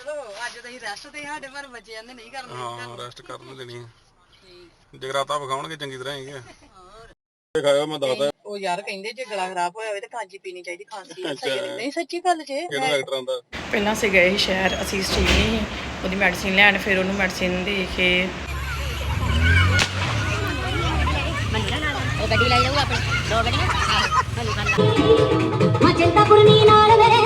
ਚਲੋ ਅੱਜ ਤਾਂ ਅਸੀਂ ਰੈਸਟ ਤੇ ਸਾਡੇ ਪਰ ਬੱਚੇ ਕਹਿੰਦੇ ਨਹੀਂ ਕਰਨਾ ਹਾਂ ਰੈਸਟ ਕਰਨ ਦੇਣੀ ਆ। ਜਗਰਾਤਾ ਵਿਖਾਉਣਗੇ ਚੰਗੀ ਤਰ੍ਹਾਂ ਹੀ ਹੋਰ? ਖਾਇਆ ਮੈਂ ਦੱਸਦਾ। ਉਹ ਯਾਰ ਕਹਿੰਦੇ ਜੇ ਗਲਾ ਖਰਾਬ ਹੋਇਆ ਹੋਵੇ ਤਾਂ ਕਾਂਜੀ ਪੀਣੀ ਚਾਹੀਦੀ ਖਾਂਸੀ। ਨਹੀਂ ਸੱਚੀ ਗੱਲ ਜੇ ਕਿਹੜਾ ਡਾਕਟਰਾਂ ਦਾ ਪਹਿਲਾਂ ਅਸੀਂ ਗਏ ਸੀ ਸ਼ਹਿਰ ਅਸੀਂ ਠੀਕ ਨਹੀਂ ਸੀ। ਉਹਦੀ ਮੈਡੀਸਿਨ ਲੈਣ ਫਿਰ ਉਹਨੂੰ ਮੈਡੀਸਿਨ ਦੇ ਕੇ ਉਹ ਗੱਡੀ ਲਾਈ ਰਹੂਗਾ ਆਪਣੀ। ਦੋ ਗੱਡੀਆਂ? ਆਹੋ ਮੈਨੂੰ ਕੰਨ ਮੈਂ ਚਿੰਤਾਪੁਰਨੀ ਨਾਲ ਵੇ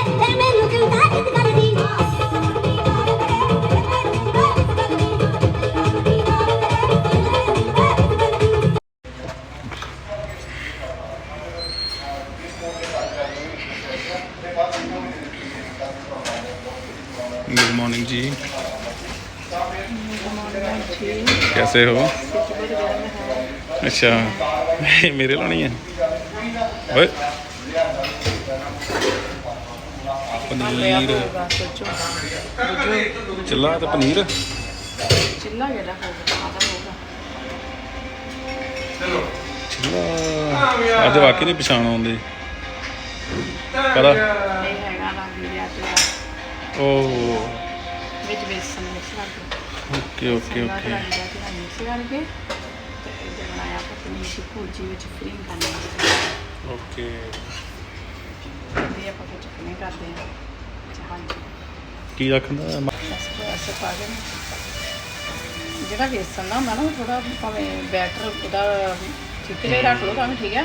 गुड मॉर्निंग जी कैसे हो अच्छा मेरे लानी है पनीर चिल्ला तो पनीर चिल्ला चिल्ला अज वाकई नहीं पछाण आते पता ਉਹ ਵਿੱਚ ਬੇਸਨ ਮਿਕਸ ਕਰਕੇ। Okay okay okay. ਮਿਕਸ ਕਰਕੇ ਤੇ ਇਹਦੇ ਬਣਾਇਆ ਆਪਾਂ ਪਨੀਰ ਦੀ ਭੁਰਜੀ ਵਿੱਚ ਫਰੀਮ ਕਰਨੀ ਹੈ। ਓਕੇ। ਇਹਦੀ ਆਪਾਂ ਫਿਰ ਚਟਨੀ ਕਰਦੇ ਹਾਂ। ਹਾਂਜੀ। ਕੀ ਆਖਦਾ ਬਸ ਐਸੇ ਪਾ ਨਾ। ਜਿਹੜਾ ਵੇਸਣ ਨਾ ਹੁੰਦਾ ਨਾ ਥੋੜਾ ਭਾਵੇਂ ਬੈਟਰ ਉਹਦਾ ਠੀਕ ਜਿਹਾ ਰੱਖ ਲਓ ਭਾਵੇਂ ਠੀਕ ਹੈ।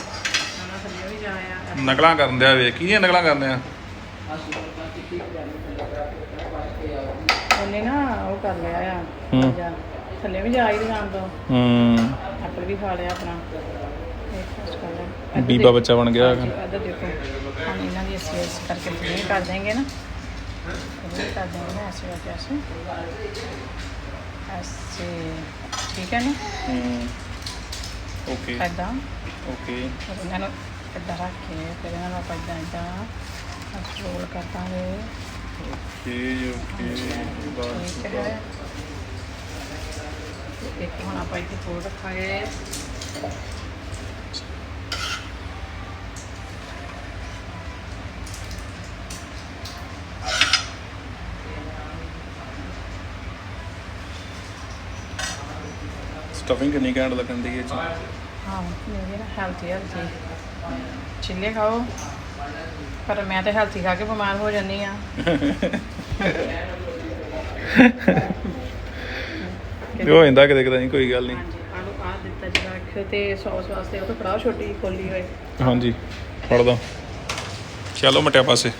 ਨਕਲਾਂ ਕਰਨ ਦਿਆ ਵੇਖ ਕੀ ਨਕਲਾਂ ਕਰਨ ਦਿਆ ਉਹਨੇ ਨਾ ਉਹ ਕਰ ਲਿਆ ਆ ਹੂੰ। ਜਾ ਥੱਲੇ ਵੀ ਜਾ ਹੀ ਦੁਕਾਨ ਤੋਂ। ਹੂੰ। ਐਪਲ ਵੀ ਖਾ ਲਿਆ ਆਪਣਾ। ਇਹ ਕੁਛ ਕਰ ਲਿਆ। ਇੱਧਰ ਬੀਬਾ ਬੱਚਾ ਬਣ ਗਿਆ ਹੈਗਾ। ਇੱਧਰ ਦੇਖੋ। ਹੁਣ ਇਹਨਾਂ ਦੀ ਅਸੀਂ ਇਸ ਕਰਕੇ ਪਨੀਰ ਕਰ ਦੇਂਗੇ ਨਾ। ਪਨੀਰ ਕਰ ਦੇਂਗੇ ਨਾ ਐਸੇ ਕਰਕੇ ਅਸੀਂ। ਐਸੇ ਠੀਕ ਹੈ ਨਾ? ਓਕੇ। ਐਦਾਂ। ਓਕੇ। ਔਰ ਇਹਨਾਂ ਨੂੰ ਇੱਦਾਂ ਰੱਖ ਕੇ ਫਿਰ ਇਹਨਾਂ ਨੂੰ ਆਪਾਂ ਇੱਦਾਂ ਇੱਦਾਂ ਰੋਲ ਕਰ ਦਾਂਗੇ ਓਕੇ ਓਕੇ ਠੀਕ ਹੈ। ਤੇ ਇੱਕ ਹੁਣ ਆਪਾਂ ਇੱਥੇ ਹੋਰ ਰੱਖਾਂਗੇ। ਸਟਫਿੰਗ ਕਿੰਨੀ ਘੈਂਟ ਲੱਗਣ ਦੀ ਹੈ ਜੀ? ਹਾਂ ਮੇਰੀ ਨਾ ਹੈਲਥੀ ਹੈਲਥੀ ਚਿੱਲੇ ਖਾਓ ਪਰ ਮੈਂ ਤਾਂ ਹੈਲਥੀ ਖਾ ਕੇ ਬਿਮਾਰ ਹੋ ਜਾਂਦੀ ਆ ਹੋ ਜਾਂਦਾ ਕਿਤੇ ਕਿਤੇ ਨਹੀਂ ਕੋਈ ਗੱਲ ਨਹੀਂ। ਹਾਂਜੀ ਆਲੂ ਆ ਦਿੱਤਾ ਜਿਹੜਾ ਰੱਖਿਓ ਤੇ ਸੌਸ ਵਾਸਤੇ ਉਹ ਤਾਂ ਫੜਾਓ ਛੋਟੀ ਖੋਲੀ ਹੋਏ। ਹਾਂਜੀ ਫੜ ਦੋ। ਚਲੋ ਮਟਿਆ ਪਾਸੇ।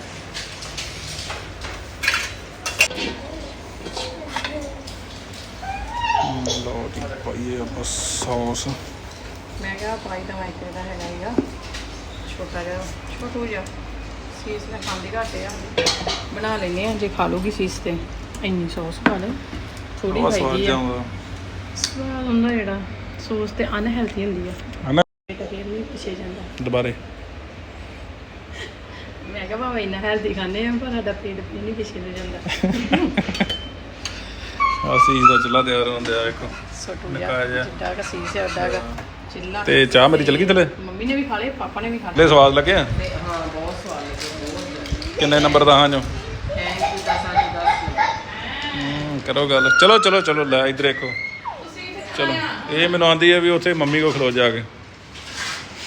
ਲਓ ਜੀ ਪਾਈਏ ਆਪਾਂ ਸੌਸ ਮੈਂ ਕਿਹਾ ਪਾਈ ਦਾ ਮਾਈਕਰੋ ਦਾ ਹੈਗਾ ਹੀਗਾ। ਛੋਟਾ ਜਿਹਾ ਛੋਟੂ ਜਿਹਾ ਸੀਸ ਮੈਂ ਖਾਂਦੀ ਘੱਟ ਆ। ਬਣਾ ਲੈਨੇ ਆ ਜੇ ਖਾ ਲੂਗੀ ਸੀਸ ਤੇ। ਇੰਨੀ ਸੌਸ ਪਾ ਲੈ। ਥੋੜੀ ਬਹੁਤ ਸਵਾਦ ਆ। ਜਾਊਗਾ। ਸਵਾਦ ਹੁੰਦਾ ਜਿਹੜਾ ਸੌਸ ਤੇ ਅਨਹੈਲਥੀ ਹੁੰਦੀ ਆ। ਹਨਾ ਪੇਟ ਫੇਰ ਵੀ ਪਿੱਛੇ ਜਾਂਦਾ। ਦੁਬਾਰੇ। ਮੈਂ ਕਿਹਾ ਭਾਵੇਂ ਇੰਨਾ ਹੈਲਥੀ ਖਾਂਦੇ ਆ ਪਰ ਸਾਡਾ ਪੇਟ ਵੀ ਨਹੀਂ ਪਿੱਛੇ ਨੂੰ ਜਾਂਦਾ। ਅਸੀਂ ਦਾ ਚੁੱਲਾ ਤਿਆਰ ਹੁੰਦੇ ਆ ਇੱਕ ਛੋਟੂ ਨਿੱਕਾ ਜਿਹਾ ਜਿਹਾ। ਜਿੱਡਾ ਕਾ ਸੀਸ ਹੈ ਉੱਡਾ ਕਾ। ਚਿੱਲਾ ਤੇ ਚਾਹ ਮੇਰੀ ਚਲ ਗਈ ਥਲੇ? ਮੰਮੀ ਨੇ ਵੀ ਖਾ ਲਏ ਪਾਪਾ ਨੇ ਵੀ ਖਾ ਲਏ। ਲੈ ਸਵਾਦ ਲੱਗਿਆ ਤੇ ਹਾਂ ਬਹੁਤ ਸਵਾਦ ਲੱਗੇ ਕਿੰਨੇ ਨੰਬਰ ਦਾ ਹਾਂ ਜੋ? ਹਮ, ਕਰੋ ਗੱਲ। ਚਲੋ ਚਲੋ ਚਲੋ ਲੈ ਇਧਰ ਦੇਖੋ। ਚਲੋ ਇਹ ਮੈਨੂੰ ਆਂਦੀ ਹੈ ਵੀ ਉੱਥੇ ਮੰਮੀ ਕੋ ਖਲੋ ਜਾ ਕੇ।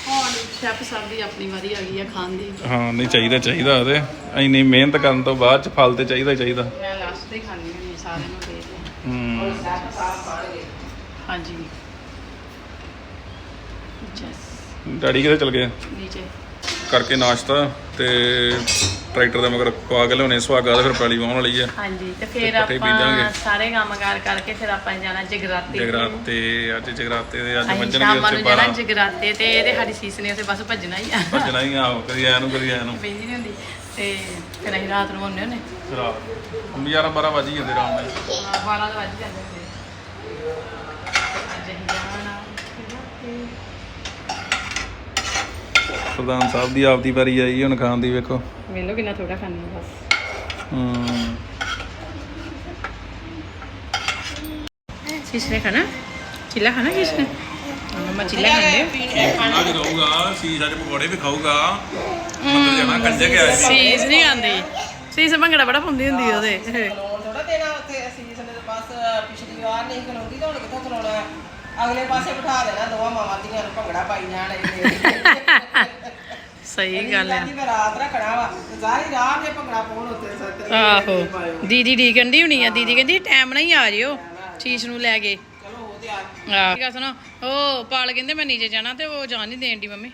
ਹੁਣ ਸ਼ੈਫ ਸਾਹਿਬ ਦੀ ਆਪਣੀ ਵਾਰੀ ਆ ਗਈ ਆ ਖਾਣ ਦੀ। ਹਾਂ ਨਹੀਂ ਚਾਹੀਦਾ ਚਾਹੀਦਾ ਉਹਦੇ। ਇੰਨੀ ਮਿਹਨਤ ਕਰਨ ਤੋਂ ਬਾਅਦ ਚ ਫਲ ਤੇ ਚਾਹੀਦਾ ਹੀ ਚਾਹੀਦਾ। ਮੈਂ ਲਾਸਟ ਤੇ ਖਾਣੀ ਹੁੰਦੀ ਸਾਰਿਆਂ ਨੂੰ ਦੇ ਦੇ ਹੂੰ। ਹਾਂਜੀ। ਜਸ ਡੈਡੀ ਕਿਤੇ ਚਲ ਗਏ? ਨੀਚੇ। ਕਰਕੇ ਨਾਸ਼ਤਾ ਤੇ ਟਰੈਕਟਰ ਦੇ ਮਗਰ ਪਾ ਕੇ ਲਿਆਉਣੇ ਸੁਹਾਗਾ ਤੇ ਫਿਰ ਪੈਲੀ ਵਾਹਣ ਵਾਲੀ ਆ। ਹਾਂਜੀ ਤੇ ਫਿਰ ਆਪਾਂ। ਸਾਰੇ ਕੰਮਕਾਰ ਕਰਕੇ ਫਿਰ ਆਪਾਂ ਜਾਣਾ ਜਗਰਾਤੇ ਤੇ। ਜਗਰਾਤੇ ਅੱਜ ਜਗਰਾਤੇ ਦੇ ਅੱਜ ਅਸੀਂ ਵੱਜਣਗੇ ਸ਼ਾਮਾਂ ਨੂੰ ਜਾਣਾ 12 ਜਗਰਾਤੇ ਤੇ ਇਹਦੇ ਸਾਡੀ ਸੀਸ ਨੇ ਉੱਥੇ ਬਸ ਭੱਜਣਾ ਹੀ ਆ। ਭੱਜਣਾ ਹੀ ਆਹੋ ਕਦੀ ਆਇਆ ਨੂੰ ਕਦੀ ਆਇਆ ਨੂੰ। ਬੈਠੀ ਨਹੀਂ ਹੁੰਦੀ। ਤੇ ਫਿਰ ਅਸੀਂ ਰਾਤ ਨੂੰ ਆਉਂਦੇ ਹੁੰਦੇ। ਨੂੰ। 11 12 ਵਜ ਜਾਂਦੇ ਆਰਾਮ ਨਾਲ। ਹਾਂ, 12 ਦਾ ਵੱਜ ਜਾਂਦੇ ਹੁੰਦੇ ਅੱਜ ਅਸੀਂ ਜਾਣਾ ਜਗਰਾਤੇ। ਪ੍ਰਧਾਨ ਸਾਹਿਬ ਦੀ ਆਪਦੀ ਵਾਰੀ ਆਈ ਹੁਣ ਖਾਣ ਦੀ ਵੇਖੋ। ਵੇਲੋ ਕਿੰਨਾ ਥੋੜਾ ਖਾਣੀ ਬਸ। ਹੂੰ। ਸ਼ੀਸ਼ ਨੇ ਖਾਣਾ? ਚਿੱਲਾ ਖਾਣਾ ਸ਼ੀਸ਼ ਨੇ? ਮਮਾ ਚਿੱਲਾ ਖਾਂਦੇ ਅੱਜ ਖਾਊਗਾ ਸੀਸ ਅੱਜ ਪਕੌੜੇ ਵੀ ਖਾਊਗਾ। ਮੰਦਰ ਜਾਣਾ ਕੰਜੇ ਗਿਆ ਸੀ। ਸੀਸ ਨਹੀਂ ਖਾਂਦੀ ਸੀਸ ਭੰਗੜਾ ਬੜਾ ਪਾਉਂਦੀ ਹੁੰਦੀ ਆ ਉਹਦੇ। ਥੋੜਾ ਦੇਣਾ ਉੱਥੇ ਅਸੀਂ ਜਿਸ ਨੇ ਬਸ ਪਿਛਲੀ ਵਾਰ ਨਹੀਂ ਖਲੋਂਦੀ ਤਾਂ ਹੁਣ ਕਿੱਥੋਂ ਖਲੋਣਾ? ਹੈ? ਅਗਲੇ ਪਾਸੇ ਬਿਠਾ ਦੇਣਾ ਦੋਵਾਂ ਮਾਵਾਂ ਦੀਆਂ ਨੂੰ ਭੰਗੜਾ ਪਾਈ ਜਾਣ ਇਹ। ਸਹੀ ਗੱਲ ਆ। ਜੀ ਮੈਂ ਰਾਤ ਰੱਖਣਾ ਵਾ ਤੇ ਸਾਰੀ ਰਾਤ ਇਹ ਭੰਗੜਾ ਪਾਉਣ ਉੱਤੇ ਸੱਤ ਆਹੋ। ਦੀਦੀ ਡੀ ਕੰਡੀ ਹੋਣੀ ਆ ਦੀਦੀ ਕਹਿੰਦੀ ਟਾਈਮ ਨਾਲ ਹੀ ਆ ਜਿਓ ਸ਼ੀਸ਼ ਨੂੰ ਲੈ ਕੇ। ਚਲੋ ਉਹ ਤੇ ਆ ਆਹ ਠੀਕ ਆ ਸੁਣੋ ਉਹ ਪਾਲ ਕਹਿੰਦੇ ਮੈਂ ਨੀਚੇ ਜਾਣਾ ਤੇ ਉਹ ਜਾਣ ਨਹੀਂ ਦੇਣ ਦੀ ਮੰਮੀ।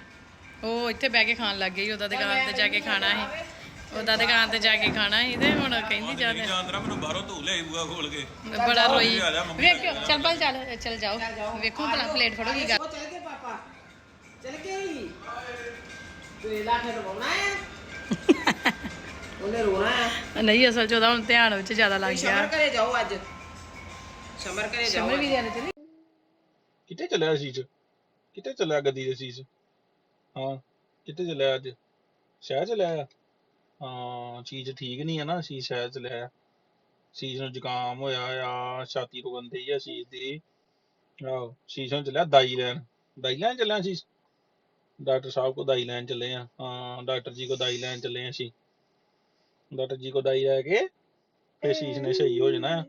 ਉਹ ਇੱਥੇ ਬਹਿ ਕੇ ਖਾਣ ਲੱਗ ਗਈ ਉਹਦਾ ਦੁਕਾਨ ਤੇ ਜਾ ਕੇ ਖਾਣਾ ਸੀ। ਉਹਦਾ ਦੁਕਾਨ ਤੇ ਜਾ ਕੇ ਖਾਣਾ ਸੀ ਤੇ ਹੁਣ ਕਹਿੰਦੀ ਜਾ ਤੇ। ਜਾਂਦਰਾ ਮੈਨੂੰ ਬਾਹਰੋਂ ਧੂ ਲਿਆਈ ਬੂਆ ਖੋਲ ਕੇ। ਬੜਾ ਰੋਈ। ਵੇਖਿਓ ਚੱਲ ਪਲ ਚੱਲ ਚੱਲ ਜਾਓ। ਵੇਖੋ ਭਲਾ ਪਲੇਟ ਫੜੋ ਕੀ ਗੱਲ। ਉਹ ਚਲ ਗਏ ਪਾਪਾ। ਚਲ ਗਏ। ਹੀ ਹੈ ਉਹਨੇ ਰੋਣਾ ਹੈ ਨਹੀਂ ਅਸਲ ਚ ਉਹਦਾ ਹੁਣ ਧਿਆਨ ਵਿੱਚ ਜ਼ਿਆਦਾ ਲੱਗ ਗਿਆ। ਸ਼ਮਰ ਘਰੇ ਜਾਓ ਅੱਜ। ਸ਼ਮਰ ਘਰੇ ਜਾਓ ਸ਼ਮਰ ਵੀ ਜਾਣੇ ਚਲੀ। ਕਿੱਥੇ ਚੱਲਿਆ ਸੀਸ? ਕਿੱਥੇ ਚੱਲਿਆ ਗੱਦੀ ਦੇ ਸੀਸ? ਹਾਂ ਕਿੱਥੇ ਚੱਲਿਆ ਅੱਜ? ਸ਼ਹਿਰ ਚੱਲਿਆ ਆ? ਹਾਂ ਚੀਜ਼ ਠੀਕ ਨਹੀਂ ਆ ਨਾ ਸੀਸ ਸ਼ਹਿਰ ਚੱਲਿਆ ਆ। ਸੀਸ ਨੂੰ ਜ਼ੁਕਾਮ ਹੋਇਆ ਆ ਛਾਤੀ ਰੁਕੰਦੀ ਆ ਸੀਸ ਦੀ। ਆਹੋ ਸੀਸ ਨੂੰ ਚੱਲਿਆ ਦਾਈ ਲੈਣ। ਦਾਈ ਲੈਣ ਚੱਲਿਆ ਸੀਸ? ਡਾਕਟਰ ਸਾਹਿਬ ਕੋ ਦਾਈ ਲੈਣ ਚੱਲੇ ਆ। ਹਾਂ, ਡਾਕਟਰ ਜੀ ਕੋ ਦਾਈ ਲੈਣ ਚੱਲੇ ਆ ਸੀ ਡਾਕਟਰ ਜੀ ਕੋ ਦਾਈ ਲੈ ਕੇ ਤੇ ਸੀਸ ਨੇ ਸਹੀ ਹੋ ਜਾਣਾ।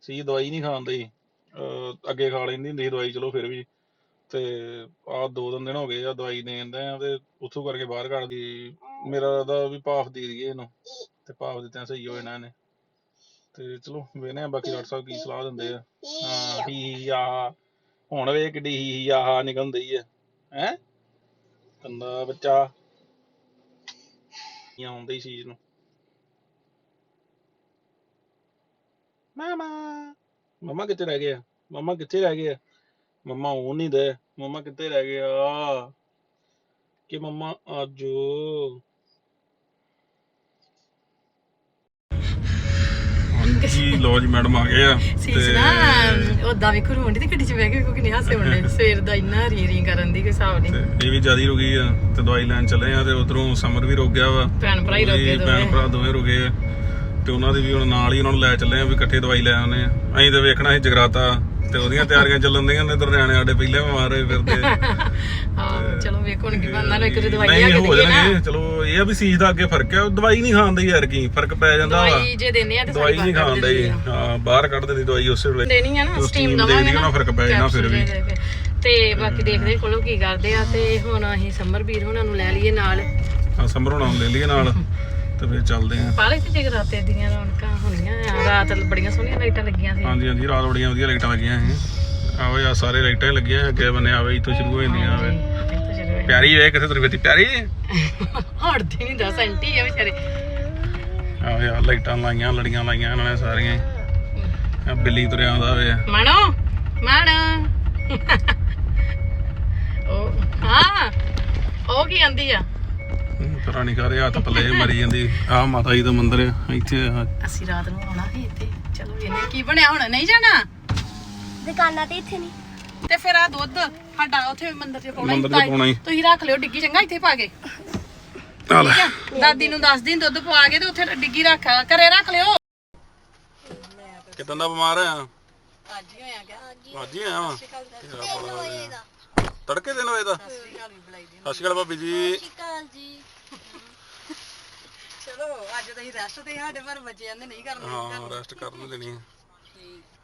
ਸੀ ਦਵਾਈ ਨਹੀਂ ਖਾਂਦੇ ਅਹ ਅੱਗੇ ਖਾ ਲੈਂਦੀ ਹੁੰਦੀ ਸੀ ਦਵਾਈ, ਚਲੋ ਫਿਰ ਵੀ। ਤੇ ਆਹ ਦੋ ਤਿੰਨ ਦਿਨ ਹੋ ਗਏ ਆ ਦਵਾਈ ਦੇਂਦੇ ਆ ਤੇ ਉੱਥੋਂ ਕਰਕੇ ਬਾਹਰ ਕੱਢਦੀ ਮੇਰਾ ਦਾ ਵੀ ਭਾਫ ਦੇ ਦਈਏ ਇਹਨੂੰ। ਤੇ ਭਾਫ ਦਿੱਤਿਆਂ ਸਹੀ ਹੋ ਜਾਣਾ ਇਹਨੇ। ਤੇ ਚਲੋ ਵੇਖਦੇ ਆ ਬਾਕੀ ਡਾਕਟਰ ਸਾਹਿਬ ਕੀ ਸਲਾਹ ਦਿੰਦੇ ਆ। ਹਾਂ, ਹੀ ਹੀ ਹੁਣ ਵੇ ਕਿੱਡੀ ਹੀ ਹੀ, ਆਹ ਨਿਕਲਦੀ ਆ। ਹੈ? ਕੰਦਾ ਬੱਚਾ ਆਉਂਦਾ ਹੀ ਚੀਜ਼ ਨੂੰ। ਮਾਮਾ, ਮਮਾ ਕਿੱਥੇ ਰਹਿ ਗਏ ਆ ਮਮਾ ਕਿੱਥੇ ਰਹਿ ਗਏ ਆ ਮਮਾ ਉਹ ਨਹੀਂ ਦੇ। ਮਮਾ ਕਿੱਥੇ ਰਹਿ ਗਿਆ? ਕਿ ਮਮਾ ਆਜੋ ਜੀ ਲੋ ਜੀ ਮੈਡਮ ਆ ਗਏ ਆ। ਸੀਸ ਨਾ ਉਦਾਂ ਵੀ ਖਰੋਂਡੀ ਤੇ ਗੱਡੀ ਚ ਬਹਿ ਕੇ ਕੋਈ ਨਹੀਂ ਹਾਸੇ ਹੁੰਦੇ ਸਵੇਰ ਦਾ ਇੰਨਾ ਰੀ ਰੀ ਕਰਨ ਦੀ ਕੋਈ ਹਿਸਾਬ ਨਹੀਂ। ਤੇ ਇਹ ਵੀ ਜ਼ਿਆਦਾ ਰੁਕੀ ਆ ਤੇ ਦਵਾਈ ਲੈਣ ਚੱਲੇ ਆ ਤੇ ਉਧਰੋਂ ਸਮਰ ਵੀ ਰੁਕ ਗਿਆ ਵਾ। ਭੈਣ ਭਰਾ ਹੀ ਰੁਕ ਗਏ ਉਹਦੀ ਭੈਣ। ਭਰਾ ਦੋਵੇਂ ਰੁਕੇ ਆ। ਤੇ ਉਹਨਾਂ ਦੀ ਵੀ ਹੁਣ ਨਾਲ ਹੀ ਉਹਨਾਂ ਨੂੰ ਲੈ ਚੱਲੇ ਆ ਵੀ ਇਕੱਠੇ ਦਵਾਈ ਲੈ ਆਉਨੇ ਆ। ਅਸੀਂ ਤੇ ਵੇਖਣਾ ਸੀ ਜਗਰਾਤਾ ਤੇ ਉਹਦੀਆਂ ਤਿਆਰੀਆਂ ਚੱਲਣ ਦੀਆਂ ਨੇ ਇਧਰ ਨਿਆਣੇ ਸਾਡੇ ਪਹਿਲੇ ਬਿਮਾਰ ਹੋਏ ਫਿਰਦੇ ਹਾਂ ਚਲੋ ਵੇਖੋ ਹੁਣ ਕੀ ਬਣਦਾ ਨਾ ਇੱਕ ਤੇ ਦਵਾਈ ਨਹੀਂ ਲਿਆ ਕੇ ਹੋ ਜਾਣਗੇ ਚਲੋ ਇਹ ਆ ਵੀ ਸੀਜ਼ ਦਾ ਅੱਗੇ ਫ਼ਰਕ ਆ ਦਵਾਈ ਨਹੀਂ ਖਾਂਦੇ ਯਾਰ ਕੀ ਫ਼ਰਕ ਪੈ ਜਾਂਦਾ ਵਾ। ਦਵਾਈ ਜੇ ਦਿੰਦੇ ਆ ਤੇ ਦਵਾਈ ਨਹੀਂ ਬਾਹਰ ਕੱਢ ਖਾਂਦੇ ਦਿੰਦੇ ਆ। ਹਾਂ ਬਾਹਰ ਕੱਢ ਦਿੰਦੀ ਦਵਾਈ ਉਸੇ ਵੇਲੇ। ਦੇਣੀ ਆ ਨਾ ਸਟੀਮ ਦਵਾਂਗੇ ਨਾ ਫ਼ਰਕ ਪੈ ਜਾਣਾ ਫਿਰ ਵੀ। ਤੇ ਬਾਕੀ ਦੇਖਦੇ ਕੋਲੋਂ ਕੀ ਕਰਦੇ ਆ ਤੇ ਹੁਣ ਅਸੀਂ ਸਮਰ ਵੀਰ ਹੁਣਾਂ ਨੂੰ ਲੈ ਲਈਏ ਨਾਲ। ਹਾਂ ਸਮਰ ਹੋਣਾ ਲੈ ਲਈਏ ਨਾਲ। ਤੇ ਫਿਰ ਚੱਲਦੇ ਆ। ਪਾਲੇ ਤੇ ਜਗਰਾਤੇ ਦੀਆਂ ਰੌਣਕਾਂ ਹੋਣੀਆਂ ਆ? ਰਾਤ ਬੜੀਆਂ ਸੋਹਣੀਆਂ ਲਾਈਟਾਂ ਲੱਗੀਆਂ ਸੀ। ਹਾਂਜੀ ਹਾਂਜੀ ਰਾਤ ਬੜੀਆਂ ਵਧੀਆ ਲਾਈਟਾਂ ਲੱਗੀਆਂ ਸੀ। ਆਵੇ ਆ ਸਾਰੇ ਲਾਈਟਾਂ ਲੱਗੀਆਂ ਅੱਗੇ ਬੰਨੇ ਆਵੇ ਇੱਥੋਂ ਸ਼ੁਰੂ ਹੋ ਜਾਂਦੀਆਂ ਆਵੇ। ਪਿਆਰੀ ਵੇ ਕਿੱਥੇ ਤੁਰ ਪਈ ਪਿਆਰੀ। ਹੜਦੀ ਨਹੀਂ ਦੱਸ ਆਂਟੀ ਆ ਵਿਚਾਰੇ। ਆਵੇ ਆ ਲਾਈਟਾਂ ਲਾਈਆਂ ਲੜੀਆਂ ਲਾਈਆਂ ਇਹਨਾਂ ਨੇ ਸਾਰੀਆਂ। ਆਹ ਬਿੱਲੀ ਤੁਰਿਆ ਆਉਂਦਾ ਵੇ। ਮਣੋ ਮਣ। ਉਹ ਹਾਂ ਉਹ ਕੀ ਆਂਦੀ ਆ? ਪਤਾ ਨਹੀਂ ਕਰੇ ਹੱਥ ਪੱਲੇ ਮਰੀ ਜਾਂਦੀ। ਆ ਮਾਤਾ ਜੀ ਦਾ ਮੰਦਿਰ ਆ ਇੱਥੇ ਆ। ਅਸੀਂ ਰਾਤ ਨੂੰ ਆਉਣਾ ਸੀ ਇੱਥੇ। ਚਲੋ ਇਹਨੇ ਕੀ ਬਣਿਆ ਹੁਣ ਨਹੀਂ ਜਾਣਾ? ਦੁਕਾਨਾਂ ਤੇ ਇੱਥੇ ਨਹੀਂ। ਤੇ ਫਿਰ ਆ ਦੁੱਧ ਸਾਡਾ ਉੱਥੇ ਮੰਦਿਰ 'ਚ ਪਾਉਣਾ ਮੰਦਿਰ 'ਚ ਪਾਉਣਾ। ਤੁਸੀਂ ਰੱਖ ਲਿਓ ਡਿੱਗੀ ਚੰਗਾ ਇੱਥੇ ਪਾ ਕੇ। ਆ? ਲੈ ਦਾਦੀ ਨੂੰ ਦੱਸ ਦੀ ਦੁੱਧ ਪਵਾ ਕੇ ਤੇ ਉੱਥੇ ਡਿੱਗੀ ਰੱਖ ਘਰੇ ਰੱਖ ਲਿਓ। ਕਿਦਾਂ ਦਾ ਬਿਮਾਰ ਆ ਅੱਜ ਹੀ ਹੋਇਆ ਗਿਆ ਅੱਜ ਹੀ ਆਇਆ ਵਾਂ? ਤੇਰਾ ਬੜਾ ਵਧੀਆ। ਤੜਕੇ ਦਿਨ ਹੋਏ ਦਾ? ਸਤਿ ਸ਼੍ਰੀ ਅਕਾਲ ਭਾਬੀ ਜੀ। ਕਾਲ ਜੀ। ਚਲੋ ਅੱਜ ਤਾਂ ਹੀ ਰੈਸਟ ਤੇ ਸਾਡੇ ਪਰ ਬੱਚੇ ਜਾਂਦੇ ਨਹੀਂ ਕਰਨਾ ਹਾਂ ਰੈਸਟ ਕਰਨ ਦੇਣੀ ਆ।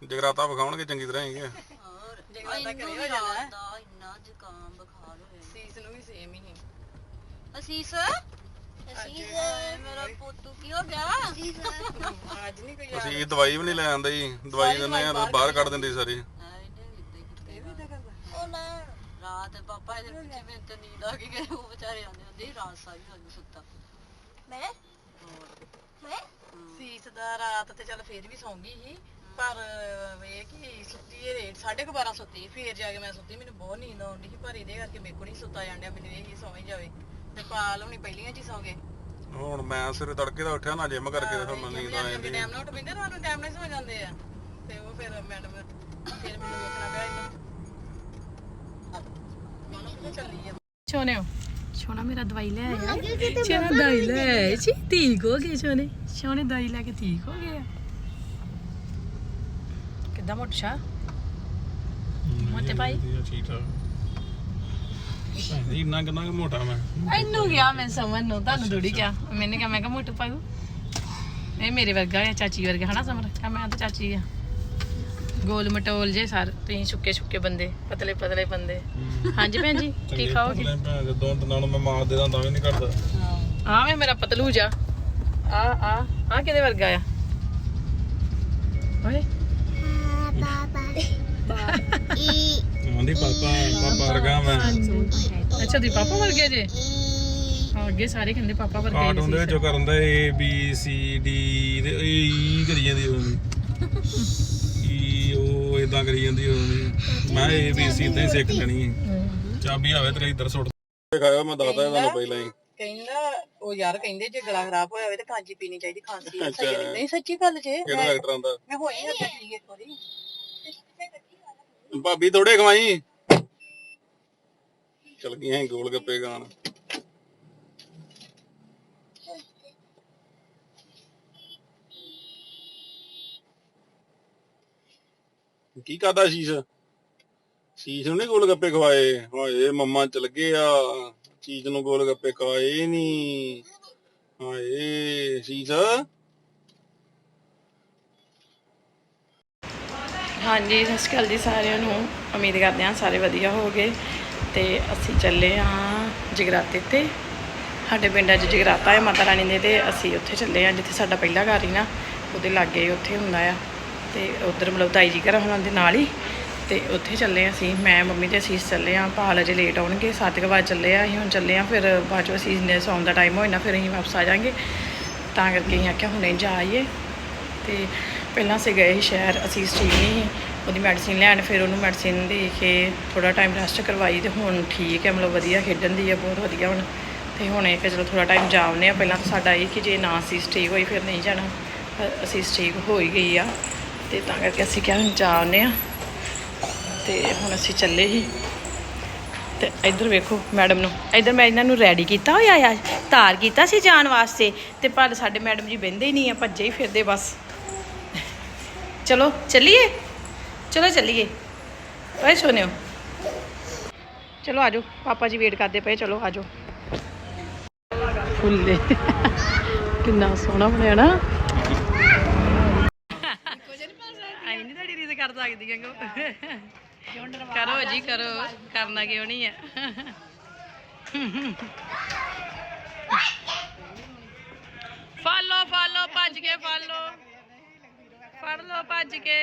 ਜਗਰਾਤਾ ਵਿਖਾਉਣਗੇ ਚੰਗੀ ਤਰ੍ਹਾਂ ਹੀ ਹੋਰ ਜਗਰਾਤਾ ਕਰੇ ਹੋ ਜਾਣਾ ਹੈ। ਦਾ ਇੰਨਾ ਜ਼ੁਕਾਮ ਬੁਖਾਰ ਹੋਇਆ ਸੀਸ ਨੂੰ ਵੀ ਸੇਮ ਹੀ ਅਸੀਸ? ਅਸੀਸ ਮੇਰਾ ਪੋਤੂ ਕੀ ਹੋ ਗਿਆ? ਅਸੀਸ? ਅੱਜ ਨਹੀਂ ਕੋਈ ਅਸੀਂ ਦਵਾਈ ਵੀ ਨਹੀਂ ਲੈ ਆਂਦੇ ਜੀ। ਦਵਾਈ ਦਿੰਦੇ ਆ ਤੇ ਬਾਹਰ ਕੱਢ ਦਿੰਦੇ ਸਾਰੀ। ਇਹ ਵੀ ਤਾਂ ਕਰਦਾ। ਉਹ ਨਾ। ਰਾਤ ਪਾਪਾ ਇਹਦੇ ਪਿੱਛੇ ਮੈਨੂੰ ਤੇ ਨੀਂਦ ਆ ਗਈ ਕਿ ਉਹ ਵਿਚਾਰੇ ਆਉਂਦੇ ਹੁੰਦੇ ਰਾਤ ਸਾਰੀ ਸਾਨੂੰ ਸੁੱਤਾ। ਮੈਂ? ਸੀਸ ਦਾ ਰਾਤ ਤੇ ਚੱਲ ਫੇਰ ਵੀ ਸੌਂ ਗਈ ਸੀ ਪਰ ਇਹ ਕਿ ਸੁੱਤੀ ਰੇਟ 12:30 ਸੁੱਤੀ ਫੇਰ ਜਾ ਕੇ ਮੈਂ ਸੁੱਤੀ ਮੈਨੂੰ ਬਹੁਤ ਨੀਂਦ ਆਉਂਦੀ ਸੀ ਪਰ ਇਹਦੇ ਕਰਕੇ ਮੇਰੇ ਕੋਲ ਨਹੀਂ ਸੁੱਤਾ ਜਾਂਦਿਆ ਮੈਨੂੰ ਇਹ ਹੀ ਸੌਂ ਹੀ ਜਾਵੇ। ਤੇ ਪਾਲ ਹੁਣੀ ਪਹਿਲੀਆਂ ਚ ਹੀ ਸੌਂ ਗਏ। ਹੁਣ ਮੈਂ ਸਵੇਰੇ ਤੜਕੇ ਦਾ ਉੱਠਿਆ ਨਾ ਜਿਮ ਕਰਕੇ ਤੇ ਫਿਰ ਮੈਨੂੰ ਨੀਂਦ ਆ ਜਾਂਦੀ ਟਾਈਮ ਨਾਲ ਉੱਠ ਪੈਂਦੇ ਰਾਤ ਨੂੰ ਟਾਈਮ ਨਾਲ ਸੌ ਜਾਂਦੇ ਆ। ਤੇ ਉਹ ਫਿਰ ਮੈਡਮ ਫਿਰ ਮੈਨੂੰ ਵੇਖਣਾ ਪਿਆ ਇਹਨੂੰ ਹੁਣ ਛੋਨਾ ਮੇਰਾ ਦਵਾਈ ਲੈ ਆਇਆ। ਛੋਨਾ ਦਵਾਈ ਲੈ ਆਇਆ ਜੀ ਠੀਕ ਹੋ ਗਏ ਛੋਨੇ ਛੋਨੇ ਦਵਾਈ ਲੈ ਕੇ ਠੀਕ ਹੋ ਗਏ ਕਿੱਦਾਂ ਮੋਟਸ਼ਾ ਮੋਟੇ ਭਾਈ? ਠੀਕ ਠਾਕ। ਇੰਨਾ ਕਿੰਨਾ ਮੋਟਾ ਮੈਂ? ਇਹਨੂੰ ਗਿਆ ਮੈਂ ਸਮਝ ਨੂੰ ਤੁਹਾਨੂੰ ਥੋੜੀ ਕਿਹਾ। ਮੈंने ਕਿਹਾ ਮੈਂ ਕਿਹਾ ਮੋਟੂ ਪਾਉ ਇਹ ਮੇਰੇ ਵਰਗਾ ਹੈ ਚਾਚੀ ਵਰਗਾ ਹਨਾ ਸਮਰ? ਕਹ ਮੈਂ ਤਾਂ ਚਾਚੀ ਆ। ਗੋਲ ਮਟੋਲ ਜੇ ਸਰ ਤੁਸੀਂ ਸੁੱਕੇ ਸੁੱਕੇ ਬੰਦੇ ਪਤਲੇ ਪਤਲੇ ਬੰਦੇ। ਹਾਂਜੀ ਭੈਣ ਜੀ ਕੀ ਖਾਓਗੇ? ਜਦੋਂ ਦਿਨਾਂ ਨੂੰ ਮੈਂ ਮਾਰ ਦੇ ਦਾਂ ਤਾਂ ਵੀ ਨਹੀਂ ਕਰਦਾ। ਆ ਵੇ ਮੇਰਾ ਪਤਲੂ ਜਾ। ਆ ਆ ਆ ਕਿਹਦੇ ਵਰਗਾ ਆ? ਓਏ। ਪਾਪਾ ਪਾਪਾ ਵਰਗਾ ਮੈਂ। ਅੱਛਾ ਦੀ ਪਾਪਾ ਵਰਗੇ ਜੇ? ਹਾਂ ਅੱਗੇ ਸਾਰੇ ਕਹਿੰਦੇ ਪਾਪਾ ਵਰਗੇ ਕਾਰਟੂਨ ਦੇ ਨੇ ਵਿੱਚੋਂ ਕਰਨ ਦਾ ਏ ਬੀ ਸੀ ਡੀ ਤੇ ਈ ਕਰੀ ਜਾਂਦੀ ਹੁੰਦੀ ਇਦਾਂ ਕਰੀ ਜਾਂਦੀ ਹੁੰਦੀ ਮੈਂ ਏ ਬੀ ਸੀ ਇਦਾਂ ਹੀ ਸਿੱਖ ਲੈਣੀ ਹੈ ਚਾਬੀ ਆਵੇ ਤੇਰੇ ਇੱਧਰ ਸੁੱਟ ਖਾਇਆ ਮੈਂ ਦੱਸਦਾ ਤੁਹਾਨੂੰ ਪਹਿਲਾਂ ਹੀ। ਕਹਿੰਦਾ ਉਹ ਯਾਰ ਕਹਿੰਦੇ ਜੇ ਗਲਾ ਖਰਾਬ ਹੋਇਆ ਹੋਵੇ ਤਾਂ ਕਾਂਜੀ ਪੀਣੀ ਚਾਹੀਦੀ ਖਾਂਸੀ ਸਹੀ। ਨਹੀਂ ਸੱਚੀ ਗੱਲ ਜੇ ਕਿਹੜਾ ਡਾਕਟਰ ਆਂਦਾ ਮੈਂ ਹੋਈ ਹੱਦ ਠੀਕ ਇੱਕ ਵਾਰੀ। ਭਾਬੀ ਥੋੜੇ ਖਵਾਈ ਚਲ ਗਈਆਂ ਗੋਲ ਗੱਪੇ ਖਾਣ ਕੀ ਕਰਦਾ ਸ਼ੀਸ਼? ਸ਼ੀਸ਼ ਨੂੰ ਨਹੀਂ ਗੋਲ ਗੱਪੇ ਖਵਾਏ ਹਾਏ ਮੰਮਾ ਚਲ ਗਏ ਆ। ਚੀਜ਼ ਨੂੰ ਗੋਲ ਗੱਪੇ ਖਵਾਏ ਨਹੀਂ ਹਾਏ, ਸ਼ੀਸ਼। ਹਾਂਜੀ, ਸਤਿ ਸ਼੍ਰੀ ਅਕਾਲ ਜੀ ਸਾਰਿਆਂ ਨੂੰ। ਉਮੀਦ ਕਰਦੇ ਹਾਂ ਸਾਰੇ ਵਧੀਆ ਹੋਗੇ ਤੇ ਅਸੀਂ ਚੱਲੇ ਹਾਂ ਜਗਰਾਤੇ ਤੇ। ਸਾਡੇ ਪਿੰਡ 'ਚ ਜਗਰਾਤਾ ਹੈ, ਮਾਤਾ ਰਾਣੀ ਦੇ ਤੇ ਅਸੀਂ ਉੱਥੇ ਚੱਲੇ ਹਾਂ, ਜਿੱਥੇ ਸਾਡਾ ਪਹਿਲਾ ਘਰ ਹੀ ਨਾ, ਉਹਦੇ ਲਾਗੇ ਉੱਥੇ ਹੁੰਦਾ ਆ। ਤੇ ਉਧਰ ਮਤਲਬ ਤਾਈ ਜੀ ਘਰ ਉਹਨਾਂ ਦੇ ਨਾਲ ਹੀ ਤੇ ਉੱਥੇ ਚੱਲੇ ਅਸੀਂ, ਮੈਂ, ਮੰਮੀ ਤੇ ਅਸੀਂ ਚੱਲੇ ਹਾਂ। ਭਾਲ ਅਜੇ ਲੇਟ ਆਉਣਗੇ, ਸੱਤ ਕੁ ਵਜੇ ਚੱਲੇ ਆ, ਅਸੀਂ ਹੁਣ ਚੱਲੇ ਹਾਂ, ਫਿਰ ਬਾਅਦ ਚੋਂ ਅਸੀਂ ਨੇ ਸੌਣ ਦਾ ਟਾਈਮ ਹੋਇਆ ਨਾ, ਫਿਰ ਅਸੀਂ ਵਾਪਸ ਆ ਜਾਾਂਗੇ ਤਾਂ ਕਰਕੇ ਅਸੀਂ ਆਖਿਆ ਹੁਣੇ ਜਾਈਏ ਤੇ ਪਹਿਲਾਂ ਅਸੀਂ ਗਏ ਸੀ ਸ਼ਹਿਰ ਅਸੀਂ ਠੀਕ ਨਹੀਂ ਸੀ, ਉਹਦੀ ਮੈਡੀਸਿਨ ਲੈਣ, ਫਿਰ ਉਹਨੂੰ ਮੈਡੀਸਿਨ ਦੇ ਕੇ ਥੋੜਾ ਟਾਈਮ ਰੈਸਟ ਕਰਵਾਈ ਤੇ ਹੁਣ ਠੀਕ ਹੈ, ਮਤਲਬ ਵਧੀਆ ਖੇਡਣ ਦੀ ਹੈ ਬਹੁਤ ਵਧੀਆ ਹੁਣ। ਤੇ ਹੁਣ ਇਹ ਕਿ ਚਲੋ ਥੋੜਾ ਟਾਈਮ ਜਾਵਨੇ ਆ ਪਹਿਲਾਂ ਸਾਡਾ ਇਹ ਕਿ ਜੇ ਨਾ ਅਸੀਂ ਠੀਕ ਹੋਈ, ਫਿਰ ਨਹੀਂ ਜਾਣਾ। ਅਸੀਸ ਠੀਕ ਹੋ ਹੀ ਗਈ ਆ। ਤੇ ਤਾਂ ਕਰਕੇ ਅਸੀਂ ਕਿਹਾ ਹੁਣ ਜਾਵਨੇ ਆ ਤੇ ਹੁਣ ਅਸੀਂ ਚੱਲੇ ਹੀ। ਤੇ ਇੱਧਰ ਵੇਖੋ ਮੈਡਮ ਨੂੰ। ਇੱਧਰ ਮੈਂ ਇਹਨਾਂ ਨੂੰ ਰੈਡੀ ਕੀਤਾ ਹੋਇਆ ਆ ਤਾਰ ਕੀਤਾ ਸੀ ਜਾਣ ਵਾਸਤੇ। ਤੇ ਪਰ ਸਾਡੇ ਮੈਡਮ ਜੀ ਬਹਿੰਦੇ ਹੀ ਨਹੀਂ ਆ, ਭੱਜੇ ਹੀ ਫਿਰਦੇ ਬਸ। ਚਲੋ, ਚੱਲੀਏ? ਚਲੋ ਚੱਲੀਏ। ਓਏ ਸੋਨਿਓ। ਚਲੋ ਆਜੋ ਪਾਪਾ ਜੀ ਵੇਟ ਕਰਦੇ ਪਏ, ਚਲੋ ਆਜੋ ਫੁੱਲੇ ਕਿੰਨਾ ਸੋਹਣਾ ਬਣਿਆ ਨਾ ਆਈ ਕਰ ਸਕਦੀ ਕਰੋ ਜੀ ਕਰੋ। ਕਰਨਾ ਕਿਉਂ ਨਹੀਂ ਆ? ਫਾਲੋ ਫਾਲੋ ਭੱਜ ਕੇ ਫਾਲੋ। ਫੜ ਲਓ ਭੱਜ ਕੇ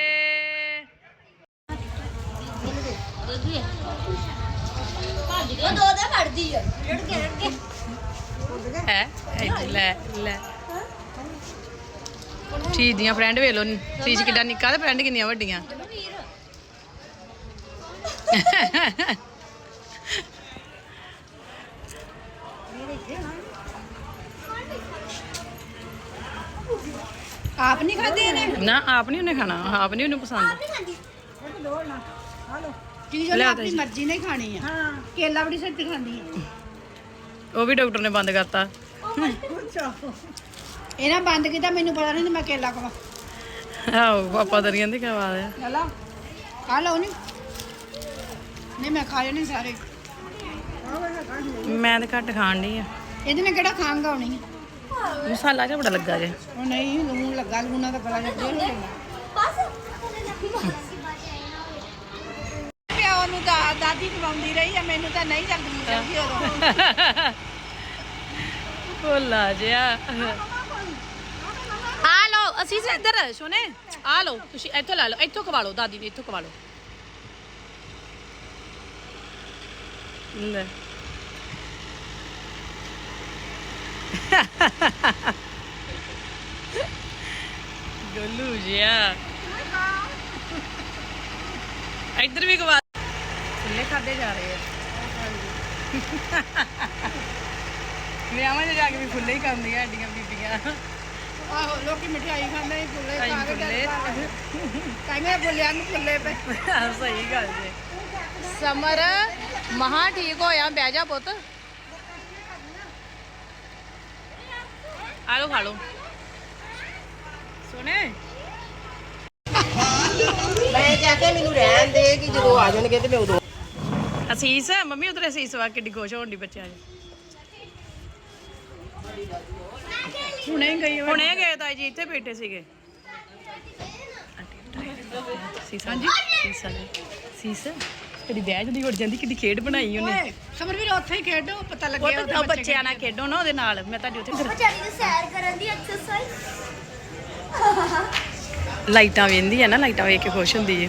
ਉਹ ਦੋ ਦਾ ਫੜਦੀ ਆ। ਰੜ ਕੇ ਰੜ ਕੇ। ਹੈ? ਇੱਥੇ ਲੈ ਲੈ। ਚੀਜ਼ ਦੀਆਂ ਫਰੈਂਡ ਵੇਖ ਲਓ ਚੀਜ਼ ਕਿੱਡਾ ਨਿੱਕਾ ਤੇ ਫਰੈਂਡ ਕਿੰਨੀਆਂ ਵੱਡੀਆਂ। ਆਪ ਨਹੀਂ ਖਾਦੇ ਨੇ ਨਾ ਆਪ ਨਹੀਂ ਉਹਨੇ ਖਾਣਾ ਆਪ ਨਹੀਂ ਉਹਨੂੰ ਪਸੰਦ। ਚੀਜ਼ ਉਹਨੇ ਆਪਣੀ ਮਰਜ਼ੀ ਨਾਲ ਹੀ ਖਾਣੀ ਆ। ਹਾਂ। ਕੇਲਾ ਬੜੀ ਸੱਤੀ ਖਾਂਦੀ ਆ। ਉਹ ਵੀ ਡਾਕਟਰ ਨੇ ਬੰਦ ਕਰਤਾ। ਇਹਨਾਂ ਬੰਦ ਕੀਤਾ ਮੈਨੂੰ ਪਤਾ ਨਹੀਂ ਮੈਂ ਕੇਲਾ ਖਵਾ ਆਹੋ ਪਾਪਾ ਦਰੀਆਂ ਦੀ ਖਵਾ ਦਿਆ ਲਲਾ ਖਾ ਲਓ ਨਹੀਂ ਨਹੀਂ ਮੈਂ ਖਾ ਲੈਣੇ ਸਾਰੇ। ਮੈਂ ਤਾਂ ਘੱਟ ਖਾਣ ਡਈ ਆ। ਇਹਦੇ ਨਾਲ ਕਿਹੜਾ ਖਾਂਗਾ ਹੋਣੀ? ਮਸਾਲਾ ਜਿਹਾ ਬੜਾ ਲੱਗਾ ਜੇ। ਉਹ ਨਹੀਂ ਲੂਣ ਲੱਗਾ ਲੂਣਾ ਦਾ ਗਲਾ ਜਿਹਾ ਪਿਓ ਨੂੰ ਦਾਦੀ ਖਵਾਉਂਦੀ ਰਹੀ ਆ ਮੈਨੂੰ ਤਾਂ ਨਹੀਂ ਜਲਦੀ ਜਲਦੀ ਉਦੋਂ ਭੋਲਾ ਜਿਆ ਅਸੀਂ ਸੇ ਇੱਧਰ ਸੋਨੇ। ਆ ਲਓ, ਤੁਸੀਂ ਇੱਥੋਂ ਲਾ ਲਓ, ਇੱਥੋਂ ਖਵਾ ਲਓ, ਦਾਦੀ ਨੇ ਇੱਥੋਂ ਖਵਾ ਲਓ। ਲੈ। ਗੋਲੂ ਜਿਆ। ਇੱਧਰ ਵੀ ਗਵਾ ਫੁੱਲੇ ਖਾਦੇ ਜਾ ਰਹੇ ਆ। ਵਿਆਹਾਂ 'ਚ ਜਾ ਕੇ ਵੀ ਫੁੱਲੇ ਹੀ ਕਰਦੀਆਂ ਐਡੀਆਂ ਬੀਬੀਆਂ। ਆਹੋ ਲੋਕੀ ਮਠਿਆਈ ਖਾਂਦੇ ਸੀ ਫੁੱਲੇ ਤਾਈ ਖਾ ਕੇ ਫੁੱਲੇ। ਕਹਿੰਦੇ ਫੁੱਲਿਆਂ ਨੂੰ ਫੁੱਲੇ ਪਏ। ਸਹੀ ਗੱਲ ਜੇ। ਸਮਰ ਮਹਾ ਠੀਕ ਹੋਇਆ ਬਹਿ ਜਾ ਪੁੱਤ। ਆ ਲੋ ਖਾ ਲੋ ਸੁਣੇ ਮੈਂ ਕਿਹਾ ਕਿ ਮੈਨੂੰ ਰਹਿਣ ਦੇ ਕਿ ਜਦੋਂ ਆ ਜਾਣਗੇ ਤੇ ਮੈਂ ਉਦੋਂ ਅਸੀਸ ਮੰਮੀ ਉਧਰ ਅਸੀਸ ਵਾ ਕਿੱਡੀ ਖੁਸ਼ ਹੋਣ ਦੀ ਬੱਚਿਆਂ 'ਚ ਹੁਣੇ ਗਈ ਹੁਣੇ ਗਏ ਤਾਈ ਜੀ ਇੱਥੇ ਬੈਠੇ ਸੀਗੇ। ਸੀਸਾ ਹਾਂਜੀ ਸੀਸਾ ਜੀ। ਸੀਸਾ ਕਦੀ ਬਹਿ ਜਾਂਦੀ ਉੱਡ ਜਾਂਦੀ ਕਿੱਡੀ ਖੇਡ ਬਣਾਈ ਉਹਨੇ। ਸਮਰ ਵੀਰ ਉੱਥੇ ਹੀ ਖੇਡੋ ਪਤਾ ਲੱਗਿਆ ਤਾਂ ਬੱਚਿਆਂ ਨਾਲ ਖੇਡੋ ਨਾ ਉਹਦੇ ਨਾਲ ਮੈਂ ਤੁਹਾਡੀ ਉੱਥੇ ਵਿਚਾਰੀ ਦੀ ਸੈਰ ਕਰਨ ਦੀ ਐਕਸਰਸਾਈਜ਼ ਲਾਈਟਾਂ ਵੇਂਦੀ ਆ ਨਾ ਲਾਈਟਾਂ ਵੇਖ ਕੇ ਖੁਸ਼ ਹੁੰਦੀ ਜੇ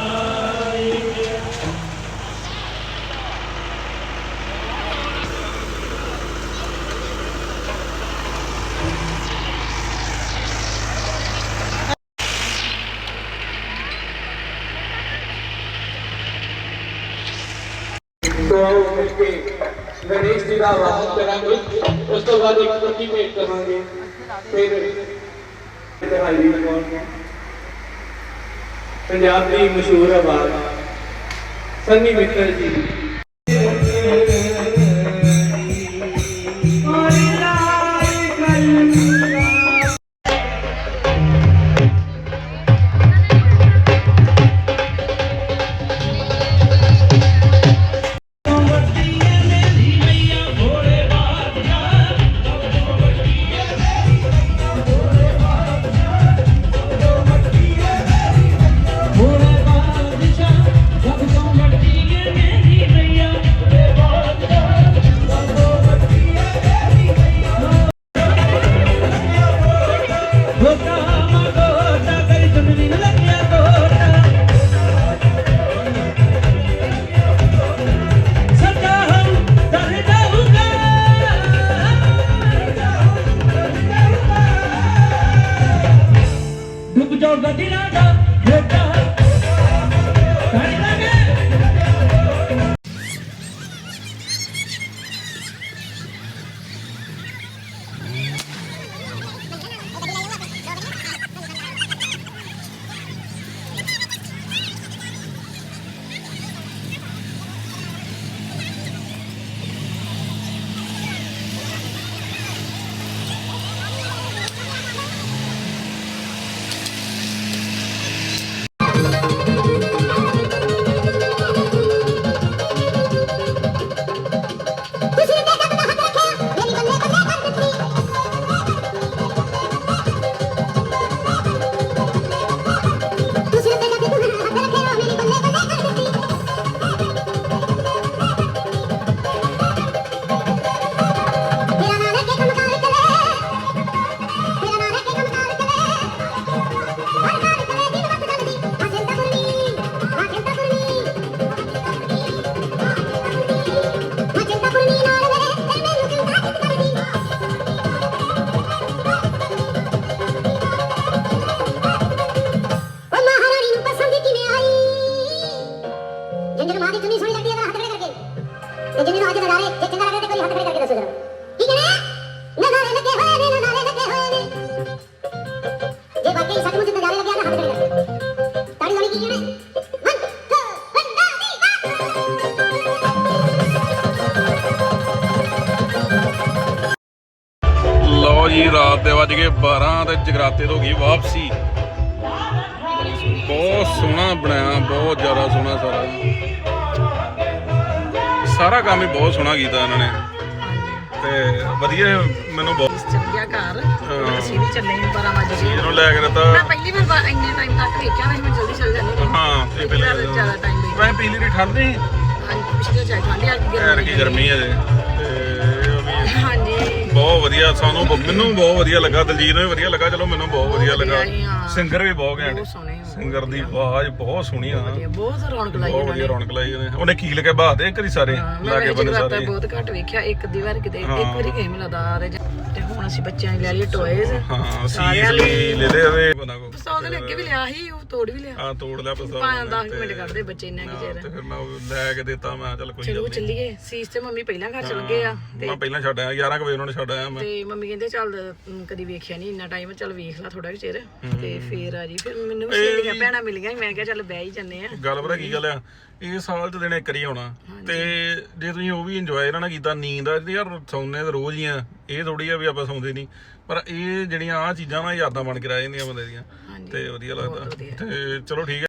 ਉਸ ਤੋਂ ਭੇਟ ਕਰਾਂਗੇ। ਫਿਰ ਦਿਖਾਈ ਦੀ ਪੰਜਾਬ ਦੀ ਮਸ਼ਹੂਰ ਆਵਾਜ਼ ਸੰਨੀ ਮਿੱਤਲ ਜੀ। 12 ਤੇ ਜਗਰਾਤੇ ਤੋਂ ਹੋ ਗਈ ਵਾਪਸੀ? ਬਹੁਤ ਸੋਹਣਾ ਬਣਾਇਆ ਬਹੁਤ ਜ਼ਿਆਦਾ ਸੋਹਣਾ ਸਾਰਾ। ਸਾਰਾ ਕੰਮ ਹੀ ਬਹੁਤ ਸੋਹਣਾ ਕੀਤਾ ਇਹਨਾਂ ਨੇ। ਤੇ ਵਧੀਆ ਮੈਨੂੰ ਬਹੁਤ ਚੱਲ ਗਿਆ ਘਰ। ਹਾਂ। ਅਸੀਂ ਵੀ ਚੱਲੇ 12 ਵਜੇ। ਚੀਜ਼ ਨੂੰ ਲੈ ਕੇ ਮੈਂ ਦਿੱਤਾ ਪਹਿਲੀ ਵਾਰ ਇੰਨੇ ਟਾਈਮ ਤੱਕ ਵੇਖਿਆ ਮੈਂ ਜਲਦੀ ਚੱਲ ਜਾਂਦੀ ਹਾਂ। ਇਹ ਪਹਿਲਾਂ ਪਹਿਲੇ ਜ਼ਿਆਦਾ ਟਾਈਮ ਵੇਖ ਮੈਂ ਪਿਛਲੀ ਵਾਰੀ ਠੰਡ ਨਹੀਂ ਹਾਂਜੀ ਪਿਛਲੇ ਚਾਹ ਠੰਡੀ ਆ ਗਈ ਗਰਮੀ ਹੈ ਜੇ। ਤੇ ਬਹੁਤ ਵਧੀਆ ਸਾਨੂੰ ਬ- ਮੈਨੂੰ ਬਹੁਤ ਵਧੀਆ ਲੱਗਾ ਦਲਜੀਤ ਨੂੰ ਵੀ ਵਧੀਆ ਲੱਗਾ ਚਲੋ ਮੈਨੂੰ ਬਹੁਤ ਵਧੀਆ ਲੱਗਾ। ਸਿੰਗਰ ਵੀ ਬਹੁਤ ਘੈਂਟ। ਬਹੁਤ ਸੋਹਣੇ ਬਹੁਤ ਸਿੰਗਰ ਦੀ ਆਵਾਜ਼ ਬਹੁਤ ਸੋਹਣੀ ਆ। ਬਹੁਤ ਰੌਣਕ ਲਾਈ ਬਹੁਤ ਉਹਨਾਂ ਵਧੀਆ ਰੌਣਕ ਲਾਈ ਉਹਨੇ ਉਹਨੇ ਕੀਲ ਕੇ ਬਾਹਦੇ ਇੱਕ ਵਾਰੀ ਸਾਰੇ ਹਾਂ, ਲਾਗੇ ਵੈਸੇ ਬੰਨੇ ਸਾਰੇ। ਬਹੁਤ ਘੱਟ ਵੇਖਿਆ ਇੱਕ ਦੀ ਵਾਰ ਕਿਤੇ ਹਾਂ। ਇੱਕ ਵਾਰੀ ਗਏ ਮਿਲਦਾ ਦਾਰ ਤੇ ਹੁਣ ਅਸੀਂ ਬੱਚਿਆਂ ਨੇ ਲੈ ਲਈ ਟੋਇਜ਼। ਹਾਂ ਲਈ। ਲੈ ਲੈ ਬਣਾ ਕੋ ਪਸੰਦ ਨੇ ਅੱਗੇ ਵੀ ਲਿਆ ਸੀ ਉਹ ਤੋੜ ਵੀ ਲਿਆ। ਆ ਤੋੜ ਲਿਆ ਪਸਾ ਪੰਜ 10 ਮਿੰਟ ਕੱਢਦੇ ਬੱਚੇ ਇੰਨਾ ਕੀ ਤੇ ਚਿਰ। ਫਿਰ ਮੈਂ ਲੈ ਕੇ ਦਿੱਤਾ ਮੈਂ ਚੱਲ ਕੋਈ ਚਲੋ ਚੱਲੀਏ ਸੀਸ ਤੇ ਮੰਮੀ ਪਹਿਲਾਂ ਘਰ ਚਲ ਗਏ ਆ ਤੇ ਮੈਂ ਪਹਿਲਾਂ ਛੱਡ ਆਇਆ 11 ਕੁ ਵਜੇ ਉਹਨਾਂ ਨੇ ਛੱਡ ਆਇਆ ਮੈਂ। ਤੇ ਮੰਮੀ ਕਹਿੰਦੇ ਚੱਲ ਕਦੀ ਵੇਖਿਆ ਨਹੀਂ ਇੰਨਾ ਟਾਈਮ ਚੱਲ ਵੇਖ ਲਾ ਥੋੜਾ ਜਿਹਾ ਚਿਰ। ਤੇ ਫੇਰ ਆ ਜੀ ਫਿਰ ਮੈਨੂੰ ਵੀ ਸਹੇਲੀਆਂ ਭੈਣਾਂ ਮਿਲੀਆਂ ਮੈਂ ਕਿਹਾ ਚੱਲ ਬਹਿ ਹੀ ਜੰਨੇ ਆ। ਗੱਲ ਪਤਾ ਕੀ ਗੱਲ ਆ ਇਹ ਸਾਲ ਚ ਦਿਨ ਇੱਕ ਵਾਰੀ ਆਉਣਾ ਤੇ ਜੇ ਤੁਸੀਂ ਉਹ ਵੀ ਇੰਜੋਏ ਇਹਨਾਂ ਨਾਲ ਕੀਤਾ ਨੀਂਦ ਆ ਯਾਰ ਸੌਂਦੇ ਤਾਂ ਰੋਜ਼ ਹੀ ਆ ਇਹ ਥੋੜੀ ਆ ਵੀ ਆਪਾਂ ਸੌਂਦੇ ਨਹੀਂ ਪਰ ਇਹ ਜਿਹੜੀਆਂ ਆ ਚੀਜ਼ਾਂ ਨਾ ਯਾਦਾਂ ਬਣ ਕੇ ਰਹਿ ਜਾਂਦੀਆਂ ਬੰਦੇ ਦੀਆਂ ਤੇ ਵਧੀਆ ਲੱਗਦਾ। ਤੇ ਚਲੋ ਠੀਕ ਹੈ